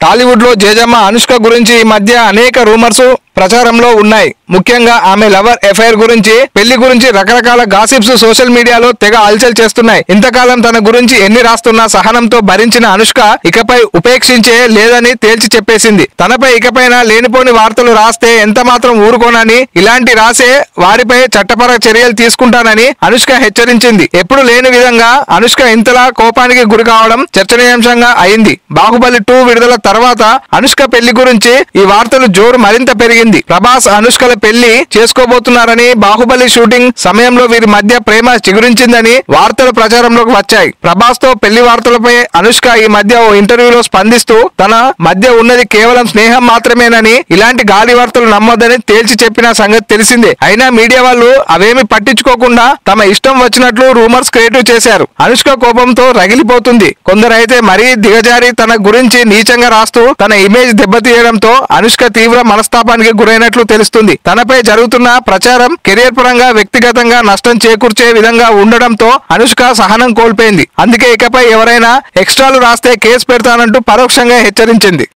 టాలీవుడ్లో జేజమ్మ అనుష్క గురించి ఈ మధ్య అనేక రూమర్సు ప్రచారంలో ఉన్నాయి. ముఖ్యంగా ఆమె లవర్ ఎఫైర్ గురించి పెళ్ళి గురించి రకరకాల గాసిప్స్ సోషల్ మీడియాలో తెగ అల్చల్ చేస్తున్నాయి. ఇంతకాలం తన గురించి ఎన్ని రాస్తున్నా సహనంతో భరించిన అనుష్క ఇకపై ఉపేక్షించే లేదని తేల్చి చెప్పేసింది. తనపై ఇకపైన లేనిపోని వార్తలు రాస్తే ఎంత మాత్రం ఊరుకోనని ఇలాంటి రాసే వారిపై చట్టపర చర్యలు తీసుకుంటానని అనుష్క హెచ్చరించింది. ఎప్పుడు లేని విధంగా అనుష్క ఇంతలా కోపానికి గురి కావడం చర్చనీయాంశంగా అయింది. బాహుబలి టూ విడుదల తర్వాత అనుష్క పెళ్ళి గురించి ఈ వార్తలు జోరు మరింత పెరిగింది. ప్రభాస్ అనుష్కల పెళ్ళి చేసుకోబోతున్నారని బాహుబలి షూటింగ్ సమయంలో వీరి మధ్య ప్రేమ చిగురించిందని వార్తలు ప్రచారంలోకి వచ్చాయి. ప్రభాస్తో పెళ్ళి వార్తలపై అనుష్క ఈ మధ్య ఓ ఇంటర్వ్యూలో స్పందిస్తూ తన మధ్య ఉన్నది కేవలం స్నేహం మాత్రమేనని ఇలాంటి గాలి వార్తలు నమ్మొద్దని తేల్చి చెప్పిన సంగతి తెలిసిందే. అయినా మీడియా వాళ్ళు అవేమి పట్టించుకోకుండా తమ ఇష్టం వచ్చినట్లు రూమర్స్ క్రియేటివ్ చేశారు. అనుష్క కోపంతో రగిలిపోతుంది. కొందరైతే మరీ దిగజారి తన గురించి నీచంగా రాస్తూ తన ఇమేజ్ దెబ్బతీయడంతో అనుష్క తీవ్ర మనస్తాపానికి గురైనట్లు తెలుస్తుంది. తనపై జరుగుతున్న ప్రచారం కెరియర్ పరంగా వ్యక్తిగతంగా నష్టం చేకూర్చే విధంగా ఉండడంతో అనుష్క సహనం కోల్పోయింది. అందుకే ఇకపై ఎవరైనా ఎక్స్ట్రాలు రాస్తే కేసు పెడతానంటూ పరోక్షంగా హెచ్చరించింది.